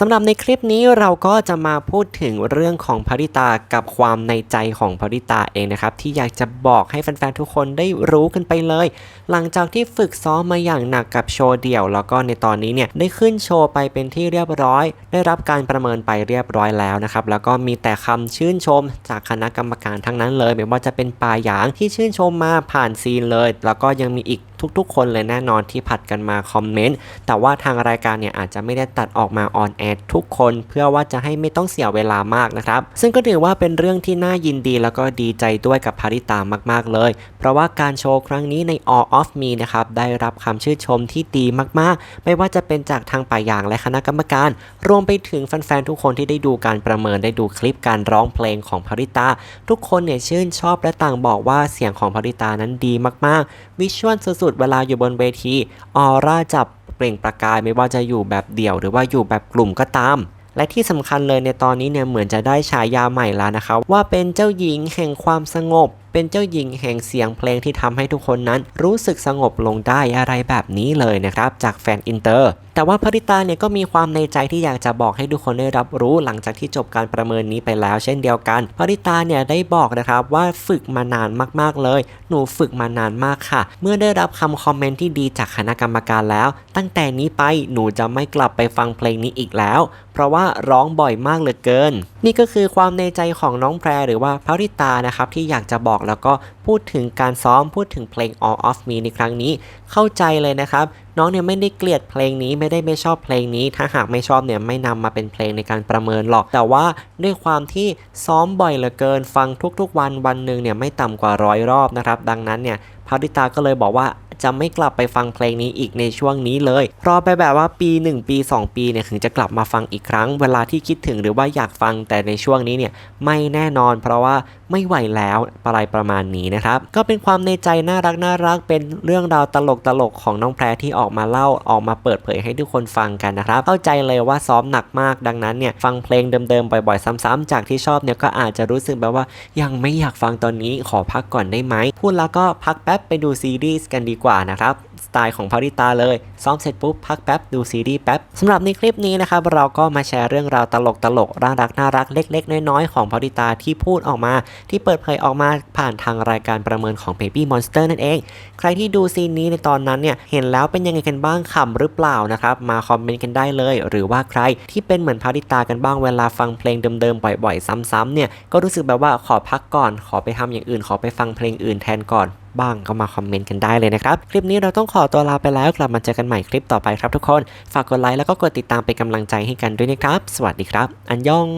สำหรับในคลิปนี้เราก็จะมาพูดถึงเรื่องของภริตากับความในใจของภริตาเองนะครับ ที่อยากจะบอกให้แฟนๆทุกคนได้รู้กันไปเลย หลังจากที่ฝึกซ้อมมาอย่างหนักกับโชว์เดี่ยว แล้วก็ในตอนนี้เนี่ยได้ขึ้นโชว์ไปเป็นที่เรียบร้อย ได้รับการประเมินไปเรียบร้อยแล้วนะครับแล้วก็มีแต่คำชื่นชมจากคณะกรรมการทั้งนั้นเลยไม่ว่าจะเป็นปาหยางที่ชื่นชมมาผ่านซีนเลย แล้วก็ยังมีอีกทุกๆ คนเลยแน่นอนที่ผัดกันมาคอมเมนต์แต่ว่าทางรายการเนี่ยอาจจะไม่ได้ตัดออกมาออนแอร์ทุกคน เพื่อว่าจะให้ไม่ต้องเสียเวลามากนะครับ ซึ่งก็ถือว่าเป็นเรื่องที่น่ายินดีแล้วก็ดีใจด้วยกับภาริตามากๆเลย เพราะว่าการโชว์ครั้งนี้ใน All of Me นะครับได้รับคำชื่นชมที่ดีมากๆ ไม่ว่าจะเป็นจากทางป่ายางและคณะกรรมการ รวมไปถึงแฟนๆทุกคนที่ได้ดูการประเมินได้ดูคลิปการร้องเพลงของภาริตา ทุกคนเนี่ยชื่นชอบและต่างบอกว่าเสียงของภาริตานั้นดีมากๆ วิชวลสุดๆเวลาอยู่บนเวทีออร่าจับเปล่งประกายไม่ว่าจะอยู่แบบเดี่ยวหรือว่าอยู่แบบกลุ่มก็ตาม และที่สำคัญเลยในตอนนี้เนี่ยเหมือนจะได้ฉายาใหม่แล้วนะคะว่าเป็นเจ้าหญิงแห่งความสงบ เป็นเจ้าหญิงแห่งเสียงเพลงที่ทำให้ทุกคนนั้น รู้สึกสงบลงได้อะไรแบบนี้เลยนะครับ จากแฟนอินเตอร์ แต่ว่าพริตาเนี่ยก็มีความในใจที่อยากจะบอกให้ทุกคนได้รับรู้หลังจากที่จบการประเมินนี้ไปแล้วเช่นเดียวกันพริตาเนี่ยได้บอกนะครับว่าฝึกมานานมากๆเลย หนูฝึกมานานมากค่ะ เมื่อได้รับคำคอมเมนต์ที่ดีจากคณะกรรมการแล้ว ตั้งแต่นี้ไปหนูจะไม่กลับไปฟังเพลงนี้อีกแล้ว เพราะว่าร้องบ่อยมากเหลือเกิน นี่ก็คือความในใจของน้องแพรหรือว่าพริตานะครับที่อยากจะบอกแล้วก็ พูดถึงการซ้อมพูดถึงเพลง All of Me ในครั้งนี้ เข้าใจเลยนะครับ น้องเนี่ยไม่ได้เกลียดเพลงนี้ไม่ได้ไม่ชอบเพลงนี้ ถ้าหากไม่ชอบเนี่ยไม่นำมาเป็นเพลงในการประเมินหรอก แต่ว่าด้วยความที่ซ้อมบ่อยเหลือเกิน ฟังทุกๆ วันวันหนึ่งเนี่ยไม่ต่ำกว่าร้อยรอบนะครับ ดังนั้นเนี่ยพาริตาก็เลยบอกว่าจะไม่กลับไปฟังเพลงนี้อีกในช่วงนี้เลย รอไปแบบว่าปี 1 ปี 2 ปีเนี่ยถึงจะกลับมาฟังอีกครั้ง เวลาที่คิดถึงหรือว่าอยากฟังแต่ในช่วงนี้เนี่ยไม่แน่นอนเพราะว่าไม่ไหวแล้วอะไรประมาณนี้นะครับก็เป็นความในใจน่ารักน่ารักเป็นเรื่องราวตลกตลกของน้องแพรที่ออกมาเล่าออกมาเปิดเผยให้ทุกคนฟังกันนะครับเข้าใจเลยว่าซ้อมหนักมากดังนั้นเนี่ยฟังเพลงเดิมๆบ่อยๆ ซ้ำๆจากที่ชอบเนี่ยก็อาจจะรู้สึกแบบว่ายังไม่อยากฟังตอนนี้ขอพักก่อนได้ไหมพูดแล้วก็พักแป๊บไปดูซีรีส์กันดีกว่านะครับ สไตล์ของพาริตาเลย ซ้อมเสร็จปุ๊บพักแป๊บดูซีรีส์แป๊บสำหรับในคลิปนี้นะครับเราก็มาแชร์เรื่องราวตลกตลกน่ารักน่ารักเล็ก ๆ น้อยๆ ของพาริตาที่พูดออกมา ที่เปิดเผยออกมาผ่านทางรายการประเมินของ Baby Monster นั่นเอง ใครที่ดูซีนนี้ในตอนนั้นเนี่ยเห็นแล้วเป็นยังไงกันบ้างขำหรือเปล่านะครับมาคอมเมนต์กันได้เลย หรือว่าใครที่เป็นเหมือนพาริตากันบ้างเวลาฟังเพลงเดิมๆบ่อยๆ ซ้ำๆเนี่ยก็รู้สึกแบบว่าขอพักก่อน ขอไปทำอย่างอื่น ขอไปฟังเพลงอื่นแทนก่อน บ้างก็มาคอมเมนต์กันได้เลยนะครับ คลิปนี้เราต้องขอตัวลาไปแล้วกลับมาเจอกันใหม่คลิปต่อไปครับทุกคน ฝากกดไลค์แล้วก็กดติดตามเป็นกำลังใจให้กันด้วยนะครับ สวัสดีครับ อันยอง